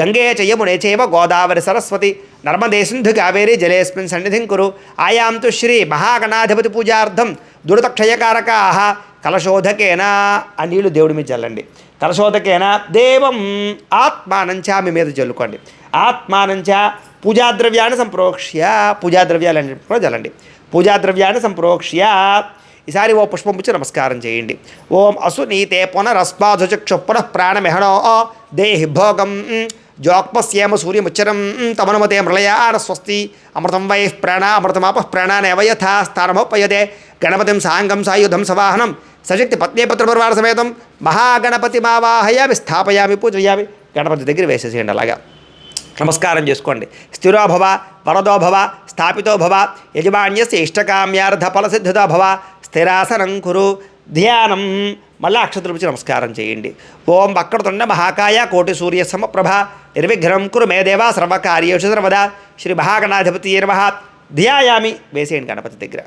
గంగే చయమునే చేవ గోదావరి సరస్వతి. నర్మదే సింధు కావేరి జలేస్మిన్ సన్నిధిం కురు. ఆయాం తు శ్రీ మహాగణాధిపతి పూజార్థం. దురితక్షయకారకా కలశోధకేనా. ఆ నీళ్ళు దేవుడి మీద చల్లండి. కలశోధకేనా. దేవం ఆత్మానంచ మీ మీద చల్లుకోండి. ఆత్మానంచ పూజాద్రవ్యాన్ని సంప్రోక్ష్య. పూజాద్రవ్యాలన్నీ కూడా చల్లండి. పూజాద్రవ్యాన్ని సంప్రోక్ష్య. ఈసారి ఓ పుష్పం పుచ్చి నమస్కారం చేయండి. ఓం అసు నీతే పునరస్మాధుచక్షు పునఃప్రాణమిహణో. దేహి భోగం. జోక్మస్యేమ సూర్యముచ్చరం తమనుమతే మృళయాన స్వస్తి అమృతం వై ప్రాణ అమృతమాప ప్రాణానేవ యథా స్థానమోపయతే గణపతిం సాంగం సాయుధం సవాహనం సశక్తి పత్ని పుత్రపరివార సమేతం మహాగణపతి మావాహయామి స్థాపయామి పూజయామి గణపతి దగ్గర వేసేసేయండి అలాగా। నమస్కారం చేసుకోండి। స్థిరో భవ వరదో భవ స్థాపితో భవ యజమాన్యస్య ఇష్టకామ్యార్థ ఫలసిద్ధితో భవ స్థిరాసనం కురు ధ్యానం మళ్ళీ అక్షతులు నమస్కారం చేయండి। ఓం వక్రతుండ మహాకాయ కోటి సూర్య సమప్రభ ನಿರ್ವಿಘ್ನಂ ಕುರು ಮೇ ದೇವ ಸರ್ವಕಾರ್ಯೇಷು ಸರ್ವದಾ ಶ್ರೀ ಮಹಾಗಣಾಧಿಪತಿ ನಮಃ ಧಿಯಾಯಾಮಿ ಬೇಸೇಣ್ ಗಣಪತಿ ದಿಗ್ರ